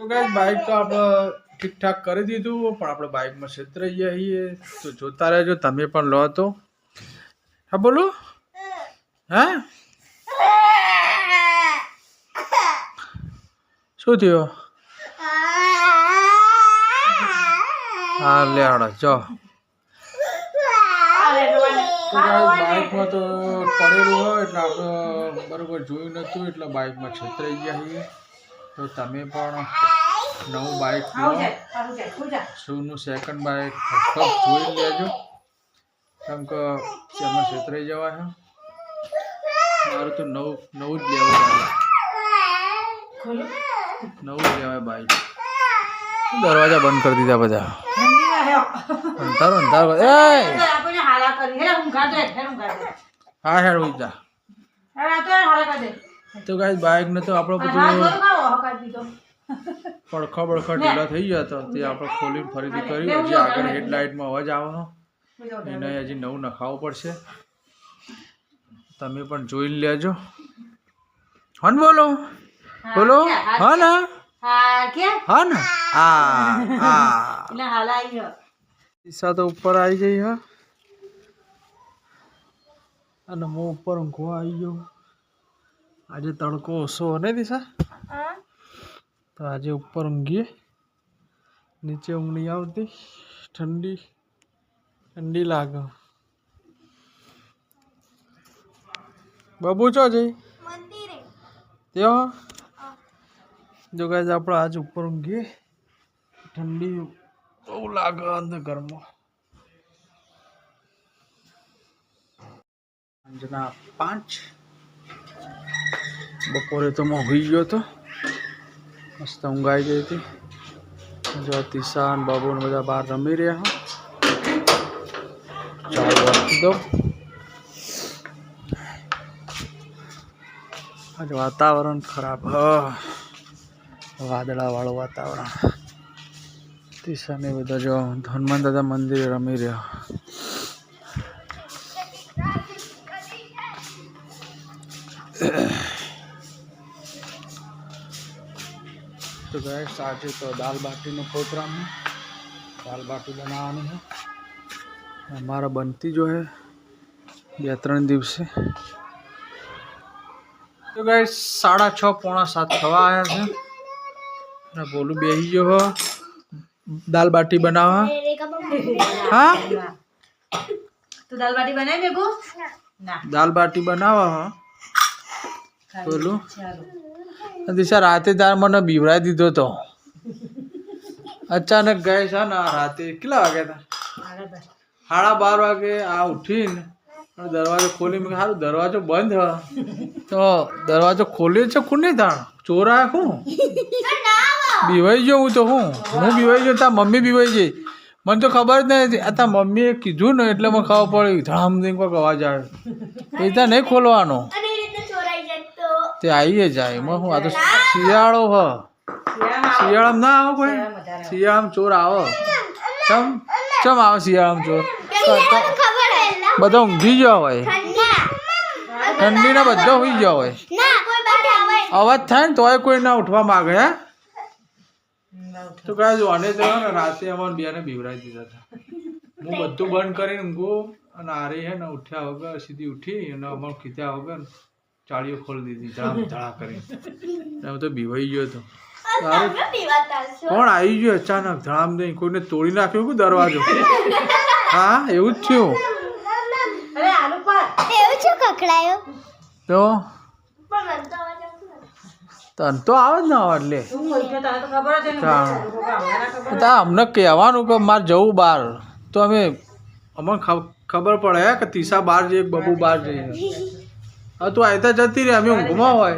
તો guys bike તો આપણે ઠીકઠાક કરી દીધું પણ આપણે બાઇકમાં છેતરાઈ ગયા છીએ તો જોતા રહેજો તમે પણ લો તો. હા બોલો. હા? શું થયું? હા લે આડો જો. બાઇકમાં તો પડેલું હોય એટલે આપણે બરોબર જોયું નહોતું એટલે બાઇકમાં છેતરાઈ ગયા છીએ તો તમે પણ નવું બાઇક લો શૂનું સેકન્ડ બાઇક ફક્ત જોઈ લેજો. કેમ કે એમાં છેતરાઈ જવા છે મારું તો નવું નવું જ લેવું નવું જ લેવાય બાઇક દરવાજા બંધ કરી દીધા બધા? અંધારો અંધારો. એ હા હેડ ઉઈ હા તો હાલા કરી ને તો આપણો બધું પડખો બળખો ઢીલા થઈ ગયા તો તે આપણે ખોલીને ફરીથી કર્યું. હજી આગળ હેડલાઇટમાં અવાજ આવવાનો. એને હજી નવું નખાવવું પડશે. તમે પણ જોઈ લેજો. હન બોલો? બોલો? હા ને? હા ને? હા હા. દિશા તો ઉપર આવી ગઈ હા. અને હું ઉપર ઊંઘવા આવી ગયો. આજે તડકો ઓછો ને દિશા? તો આજે ઉપર ઊંઘીએ. નીચે ઊંઘ નહીં આવતી. ઠંડી. ઠંડી લાગે. બબુ ચો જઈ ત્યાં જો ગાય આપણે આજ ઉપર ઊંઘીએ. ઠંડી બહુ લાગે અંદર ઘરમાં સાંજના પાંચ બપોરે તો હું ગયો હતો. મસ્ત ઊંઘ આવી ગઈ હતી. જો તિશાન બાબુ ને બધા બહાર રમી રહ્યા હો. રાખી દો આજે વાતાવરણ ખરાબ. હ. વાદળા વાળું વાતાવરણ. તિશાન બધા જો હનુમાન દાદા મંદિરે રમી રહ્યા. તો ગેસ આજે તો દાલ બાટીનો પ્રોગ્રામ है દાલ બાટી બનાવવાની है અમારા બનતી જો है બે ત્રણ દિવસે તો ગેસ સાડા છ પોણા સાત થવા આવ્યા છે અને બોલું બેસી ગયો હો દાલ બાટી બનાવવા હા તું દાલ બાટી બનાવી મેગુ ના દાલ બાટી બનાવવા હો બોલું ચાલો દિશા રાતે તાર મને બીવડાવી દીધો તો. અચાનક ગયે છે ને રાતે. કેટલા વાગે હતા? સાડા બાર વાગે આ ઉઠીને દરવાજો ખોલી મેં સારું દરવાજો બંધ તો દરવાજો ખોલ્યો છે કોને તાણ? ચોરા હું? બીવાઈ ગયો હું તો હું? હું બીવાઈ ગયો, તાર મમ્મી બીવાઈ ગઈ. મને તો ખબર જ નથી આ તાર મમ્મીએ કીધું ને, એટલે મને ખબર પડી. ધડામ દઈને કોઈક અવાજ આવે એ ત્યાં નહીં ખોલવાનો. તે આવીએ જાય. એમાં હું આ તો શિયાળો હ. શિયાળામાં ના આવો કોઈ? શિયાળામાં ચોર આવો. ચમ ચમ આવે શિયાળામાં ચોર? બધા ઊંઘી ગયા હોય. ઠંડીના બધા હોઈ ગયા હોય. અવાજ થાય ને તોય કોઈ ના ઉઠવા માંગે હે? તો કાંઈ જોવાને જવા ને રાતે અમારે બેને બીવડાવી દીધા હતા. હું બધું બંધ કરીને ઊંઘું અને આરી હે ને ઉઠ્યા વગર સીધી ઉઠી અને અમારે ખીચ્યા વગર ચાળીઓ ખોલી દીધી ધડામ ધડા કરી એમ તો બીવાઈ ગયો હતો સારું કોણ આવી ગયો અચાનક? ધડામ દઈ કોઈને તોડી નાખ્યું કે દરવાજો? હા એવું જ થયું. અરે આલુ પર એવું શું કકડાયો? તો? તન તો આવે જ ને આવે એટલે તું અમને કહેવાનું કે મારે જવું બહાર. તો અમે અમને ખબ- ખબર પડે કે તીસા બહાર જઈએ બબુ બહાર જઈએ. હા તું આવી જતી રહે અમે ઊંઘમાં હોય.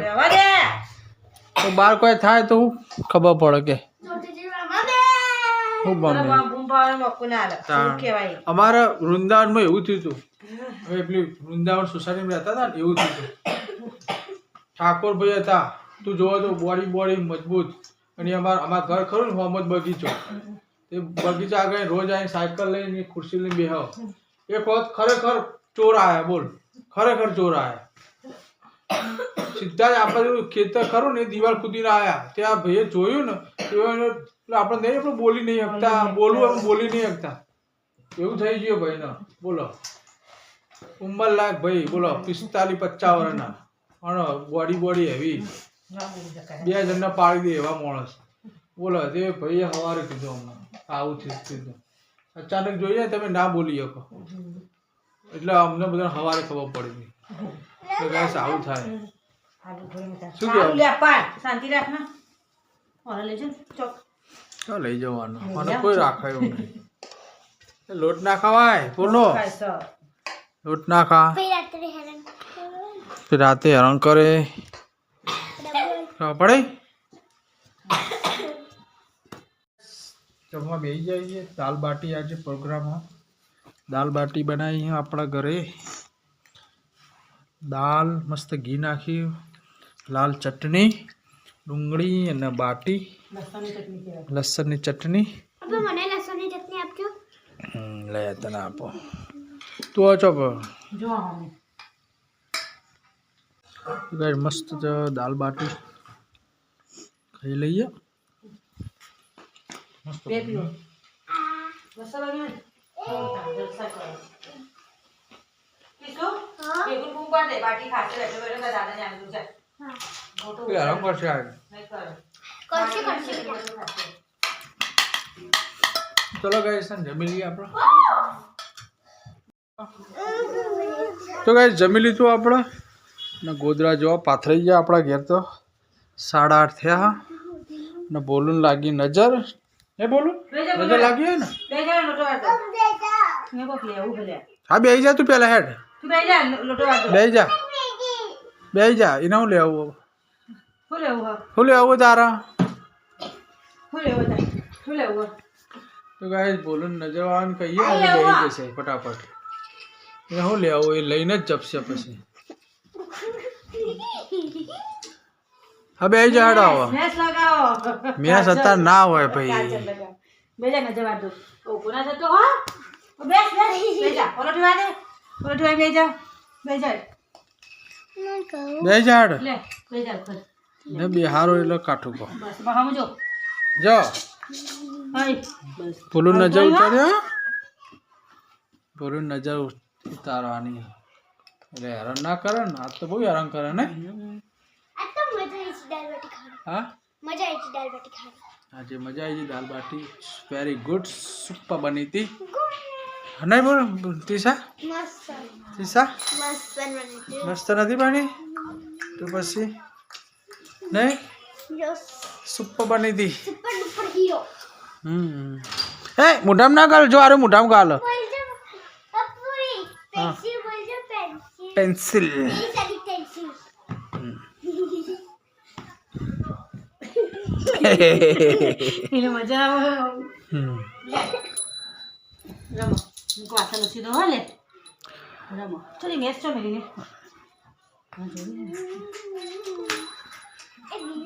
તો બહાર કોઈ થાય તો ખબર પડે કે કહેવાય? અમારા વૃંદાવનમાં એવું થયું હતું હવે પેલી વૃંદાવન સોસાયટીમાં રહેતા હતા ને એવું થયું હતું ઠાકોરભાઈ હતા. તું જોવો તો બોડી બોડી મજબૂત. અને અમારા અમારા ઘર ખરું ને મોહમ્મદ બગીચો. એ બગીચા આગળ રોજ આવીને સાયકલ લઈને ખુરશી લઈને બેહો. એક વખત ખરેખર ચોર આવ્યા બોલ. ખરેખર ચોર આયા. સીધા જ આપણે ખેતર ખરું ને દિવાલ કૂદીને આયા. ત્યાં ભાઈએ જોયું ને એટલે આપણે નહીં આપણે બોલી નહીં શકતા. બોલવું આપણે બોલી નહીં શકતા. એવું થઈ ગયું ભાઈ ને બોલો. ઉંમર લાયક ભાઈ બોલો. પિસ્તાલીસ પચાસ વર્ષના. પણ બોડી બોડી હેવી. બે જણને પાડી દે એવા માણસ. બોલો તે ભાઈએ સવારે કીધું હમણાં આવું છે કીધું. અચાનક જોઈએ તમે ના બોલી શકો. એટલે અમને બધા સવારે ખબર પડી ગઈ. કે ગાઈસ આવું થાય. શું કે લે પાડ. શાંતિ રાખ ના ઓને લેજો ચોક. તો લઈ જવાનું. મને કોઈ રાખાયો નહીં. લોટ ના ખવાય બોલો. લોટ ના ખા. રાતે હેરાન કરે. પડે? જમવા બેસી જઈએ દાલ બાટી આજે પ્રોગ્રામમાં દાલ બાટી બનાવી આપણા ઘરે. દાલ મસ્ત ઘી નાખી લાલ ચટણી ડુંગળી અને બાટી લસણની ચટણી કહેવાય. લસણની ચટણી. હવે મને લસણની ચટણી આપજો. હમ, લે તને આપો. તું આ ચોપ જો અમે. મસ્ત છે દાલ બાટી ખાઈ લઈએ. મસ્ત બે પીવો. મસાલો બન્યો ને? જલસા કરો. પીશું? ભેગું બૂમ પાડ દે. બાટી ખાશે બેઠો બેઠો તારા દાદાને આંગળું છે. મોટું એ આરામ કરશે આ નહીં કરે. કરશે બાટી કરશે બેઠો બેઠો ખાશે. ચલો ગાઈસ જમી લઈએ આપણે તો ગાઈસ જમી લીધું આપણે ને ગોદરા જોવા પાથરાઈ ગયા આપણા ઘેર તો સાડા આઠ થયા ને બોલું લાગી નજર એ બોલું બે જા, નજર લાગી હે ને બે જા, લોટો વાળ દો. મેં કોક લેવું ભલે. હા બેસી જા તું પેલા હેડ તું બે જા, લોટો વાળ દો. બેસી જા બેસી જા એને હું લેવું શું લેવું હે? શું લેવું તારા શું લેવું તારે? શું લેવું હે? તો ગાઈસ બોલું નજર વાળાને કહીએ આ એટલે લેવું આ. બેસી જશે ફટાફટ એ શું લેવું એ લઈને જ જપશે પછી હા બેસી જા હેડો આવો મેસ લગાવો. મેં સત્તા ના હોય ભાઈ કાજલ લગાવો. બે જા, નજર વાળ દો. ઓ, કોના જતો હો? ઓ, બેસ, બેસ. બે જા. ઓલો ઠેવા દે. ઓલો ઠેવા બે જા. બે જા. ના કહું બે જા હેડ લે, બે જા ઉપર. ને બિહારો એટલે કાઠું કહો બસ, બહામાં જો. જો હાય. બસ. બોલું હવે નજર કોઈ હા? ઉતાર્યો બોલું નજર ઉતારવાની એટલે હેરાન ના કરે ને આ તો બહુ હેરાન કરે ને આ તો મજા આવી છે દાળ બાટી ખાવાની હા મજા આવી છે દાળ બાટી ખાવાની આજે મજા આવી ગઈ dal baati very good super બની હતી નહીં બોલ તીસા તીસા મસ્ત નથી બની તો પછી નહીં? સુપર બની હતી હમ. એ મોઢામ ના ગાલ જો આરે મોઢામ ગાલ. પેન્સિલ. એને મજા આવે હમ. રમો.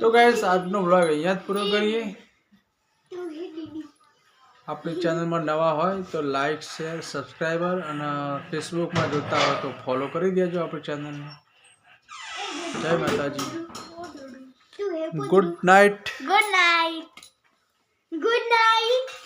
તો ગાઈસ આજનો બ્લોગ અહીંયા જ પૂરો કરીએ. આપણી ચેનલમાં નવા હોય તો લાઈક શેર સબસ્ક્રાઈબર અને ફેસબુકમાં જોતા હોય તો ફોલો કરી દેજો આપણી ચેનલને જય માતાજી. Good night good night good night